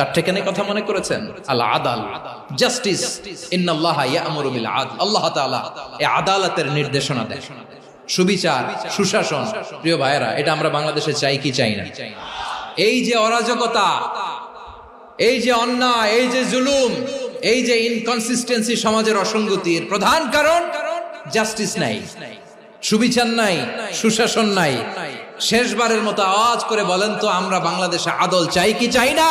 চারটে কেন কথা মনে করেছেন? আল আদাল জাস্টিস। ইন্নাল্লাহ ইয়ামুরু বিল আদল আল্লাহ তাআলা এই আদালতের নির্দেশনা দেয় সুবিচার, সুশাসন। প্রিয় ভাইয়েরা, এটা আমরা বাংলাদেশে চাই কি চাই না? এই যে অরাজকতা, এই যে অন্যায়, এই যে জুলুম, এই যে ইনকনসিস্টেন্সি সমাজের অসঙ্গতির প্রধান কারণ জাস্টিস নাই। সুবিচার নাই, সুশাসন নাই। শেষবারের মতো আওয়াজ করে বলেন তো, আমরা বাংলাদেশে আদল চাই কি চাই না?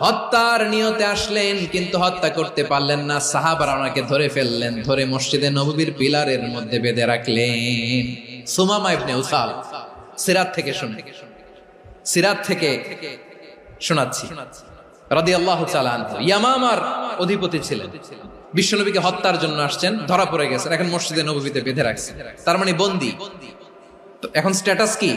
হত্যার নিয়তে আসলেন, কিন্তু হত্যা করতে পারলেন না। মধ্যে বেঁধে রাখলেন। শোনাচ্ছি। ইয়ামামার অধিপতি ছিলেন। বিশ্বনবীকে হত্যার জন্য আসছেন, ধরা পড়ে গেছেন, এখন মসজিদে নবীতে বেঁধে রাখছেন। তার মানে বন্দি। এখন স্ট্যাটাস কি?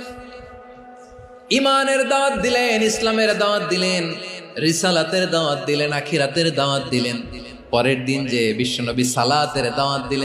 ইমানের দাঁত দিলেন, ইসলামের দাঁত দিলেন, রিসালাতের দাঁত দিলেন, আখিরাতের দাঁত দিলেন। পরের দিন যে বিশ্বনবী সালাতের দাওয়াত দিলেন